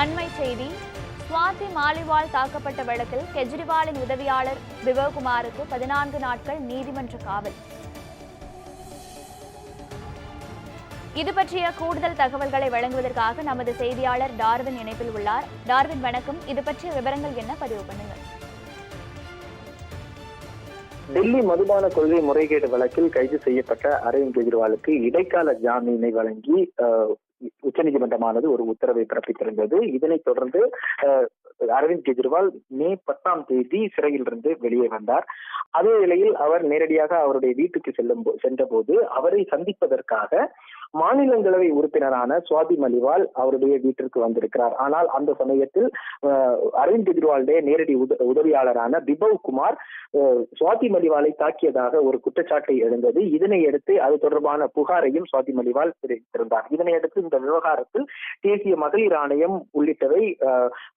அண்மை செய்தி. சுவாதி மாலிவால் தாக்கப்பட்ட வழக்கில் கெஜ்ரிவாலின் உதவியாளர் விவகுமாருக்கு பதினான்கு நாட்கள் நீதிமன்ற காவல். இது பற்றிய கூடுதல் தகவல்களை வழங்குவதற்காக நமது செய்தியாளர் டார்வின் இணைப்பில் உள்ளார். டார்வின் வணக்கம். இது பற்றிய விவரங்கள் என்ன? பதிவு பண்ணுங்க டெல்லி மதுபான கொள்கை முறைகேடு வழக்கில் கைது செய்யப்பட்ட அரவிந்த் கெஜ்ரிவாலுக்கு இடைக்கால ஜாமீனை வழங்கி உச்சநீதிமன்றமானது ஒரு உத்தரவை பிறப்பித்திருந்தது. இதனைத் தொடர்ந்து அஹ், அரவிந்த் கெஜ்ரிவால் மே பத்தாம் தேதி சிறையில் இருந்து வெளியே வந்தார். அதே நிலையில் அவர் நேரடியாக அவருடைய வீட்டுக்கு செல்லும் சென்ற போது அவரை சந்திப்பதற்காக மாநிலங்களவை உறுப்பினரான சுவாதி மலிவால் அவருடைய வீட்டிற்கு வந்திருக்கிறார். ஆனால் அந்த சமயத்தில் அரவிந்த் கெஜ்ரிவாலுடைய நேரடி உதவியாளரான பிபவ் குமார் சுவாதி மலிவாலை தாக்கியதாக ஒரு குற்றச்சாட்டை எழுந்தது. இதனை அடுத்து அது தொடர்பான புகாரையும் சுவாதி மலிவால் தெரிவித்திருந்தார். இதனையடுத்து இந்த விவகாரத்தில் தேசிய மகளிர் ஆணையம் உள்ளிட்டவை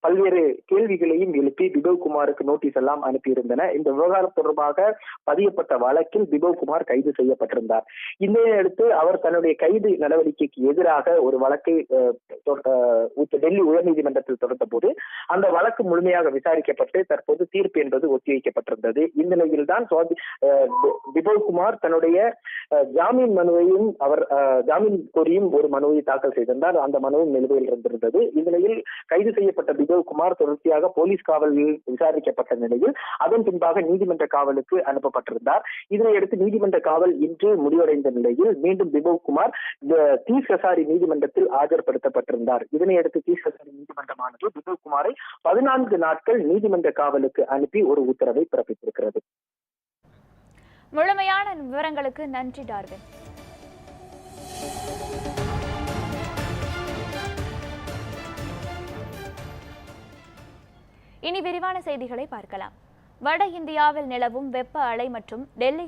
பல்வேறு கேள்விகளையும் எழுப்பி பிபவ் குமாருக்கு நோட்டீஸ் எல்லாம் அனுப்பியிருந்தன. இந்த விவகாரம் தொடர்பாக பதியப்பட்ட வழக்கில் பிபவ் குமார் கைது செய்யப்பட்டிருந்தார். இதனையடுத்து அவர் தன்னுடைய கைது நடவடிக்கைக்கு எதிராக ஒரு வழக்கை அஹ், தொ- அஹ், டெல்லி உயர்நீதிமன்றத்தில் தொடர்ந்த போது அந்த வழக்கு முழுமையாக விசாரிக்கப்பட்டு தற்போது தீர்ப்பு என்பது ஒத்திவைக்கப்பட்டிருந்தது. இந்த நிலையில் தான் சுவாதி அஹ், குமார் தன்னுடைய ஜாமீன் மனுவையும் அவர் ஜாமீன் கோரியும் ஒரு மனுவை தாக்கல் செய்திருந்தார். அந்த மனுவும் நிலுவையில் இருந்திருந்தது. இந்நிலையில் கைது செய்யப்பட்ட பிபவ் குமார் தொடர்ச்சியாக போலீஸ் காவலில் விசாரிக்கப்பட்ட நிலையில் அதன் பின்பாக நீதிமன்ற காவலுக்கு அனுப்பப்பட்டிருந்தார். இதனையடுத்து நீதிமன்ற காவல் இன்று முடிவடைந்த நிலையில் மீண்டும் பிபவ் குமார் தீஸ் ஹசாரி நீதிமன்றத்தில் ஆஜர்படுத்தப்பட்டிருந்தார். இதனையடுத்து தீஸ் ஹசாரி நீதிமன்றமானது பிபவ் குமாரை பதினான்கு நாட்கள் நீதிமன்ற காவலுக்கு அனுப்பி ஒரு உத்தரவை பிறப்பித்திருக்கிறது. முழுமையான விவரங்களுக்கு நன்றி டார்வின். இனி விரிவான செய்திகளை பார்க்கலாம். வட இந்தியாவில் நிலவும் வெப்ப அலை மற்றும் டெல்லி